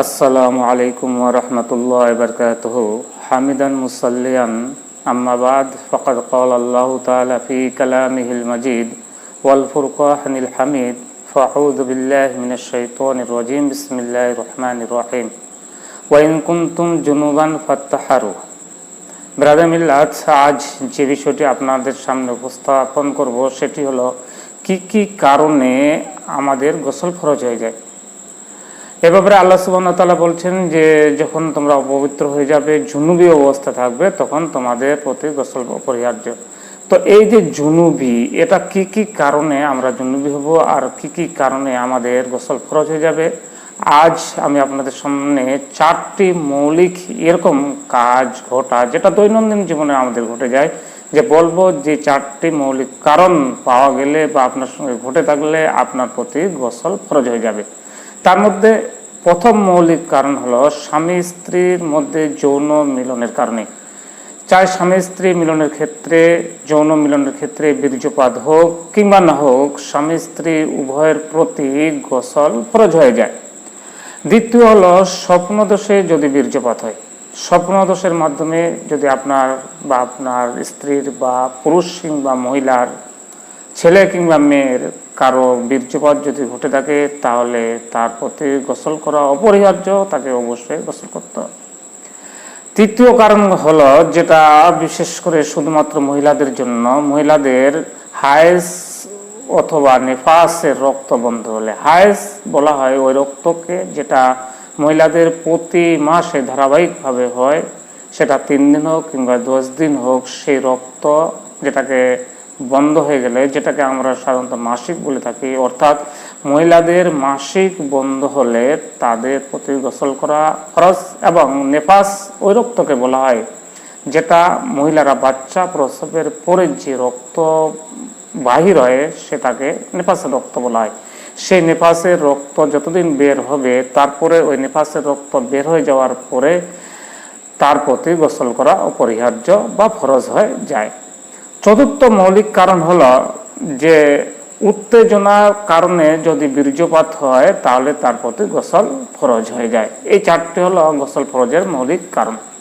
আসসালামু আলাইকুম ওরহমতুল্লাহ বরকাতহ। হামিদান মুসাল্লিয়ান, আম্মা বাদ, ফকদ কল আল্লাহ তাআলা ফি কালামিহিল মজিদ ওয়াল ফুরকানিল হামিদ। ফাউযু বিল্লাহি মিনাশ শাইতানির রাজিম। বিসমিল্লাহির রহমানির রহিম। ওয়া ইন কুনতুম জুনুবান ফাত্তাহারু। ব্রাদার আজ যে বিষয়টি আপনাদের সামনে উপস্থাপন করব, সেটি হলো, কি কি কারণে আমাদের গোসল ফরজ হয়ে যায়? এ ব্যাপারে আল্লাহ তাআলা বলছেন যে যখন তোমরা অপবিত্র হয়ে যাবে, জুনুবি অবস্থা থাকবে, তখন তোমাদের প্রতি গোসল অপরিহার্য। তো এই যে জুনুবি, এটা কি কি কারণে আমরা জুনুবি হব আর কি কি কারণে আমাদের গোসল খরচ হয়ে যাবে? আজ আমি আপনাদের সামনে চারটি মৌলিক এরকম কাজ, ঘটা, যেটা দৈনন্দিন জীবনে আমাদের ঘটে যায়, যে বলব যে চারটি মৌলিক কারণ পাওয়া গেলে বা আপনার সঙ্গে ঘটে থাকলে আপনার প্রতি গোসল খরচ হয়ে যাবে। তার মধ্যে প্রথম মৌলিক কারণ হলো স্বামী স্ত্রীর মধ্যে যৌন মিলনের কারণে। চাই স্বামী স্ত্রী মিলনের ক্ষেত্রে, যৌন মিলনের ক্ষেত্রে বীর্যপাত হোক কিংবা না হোক, স্বামী স্ত্রী উভয়ের প্রতি গোসল ফরজ হয়ে যায়। দ্বিতীয় হলো স্বপ্নদোষে যদি বীর্যপাত হয়। স্বপ্নদোষের মাধ্যমে যদি আপনার বা আপনার স্ত্রীর বা পুরুষ কিংবা মহিলার ছেলে কিংবা মেয়ের কারও বীর্যপাত যদি ঘটে থাকে, তাহলে তার প্রতি গোসল করা অপরিহার্য, তাকে অবশ্যই গোসল করতে তৃতীয় কারণ হলো যেটা বিশেষ করে শুধুমাত্র মহিলাদের জন্য, মহিলাদের হায়েস অথবা নেফাসের রক্ত বন্ধ হলে, হায়েস বলা হয় ওই রক্তকে যেটা মহিলাদের প্রতি মাসে ধারাবাহিকভাবে হয়, সেটা তিন দিন হোক কিংবা দশ দিন হোক, সেই রক্ত যেটাকে বন্ধ হয়ে গেলে যেটাকে আমরা সাধারণত মাসিক বলে থাকি, অর্থাৎ মহিলাদের মাসিক বন্ধ হলে তাদের প্রতি গোসল করা খরচ এবং নেপাস ওই রক্তকে বলা হয়, যেটা মহিলারা বাচ্চা প্রসবের পরে যে রক্ত বাহির হয় সেটাকে নেপাসের রক্ত বলা হয়। সেই নেপাসের রক্ত যতদিন বের হবে, তারপরে ওই নেপাসের রক্ত বের হয়ে যাওয়ার পরে তার প্রতি গোসল করা অপরিহার্য বা ফরজ হয়ে যায়। চতুর্থ মৌলিক কারণ হল যে উত্তেজনার কারণে যদি বীর্যপাত হয়, তাহলে তার প্রতি গোসল ফরজ হয়ে যায়। এই চারটি হলো গোসল ফরজের মৌলিক কারণ।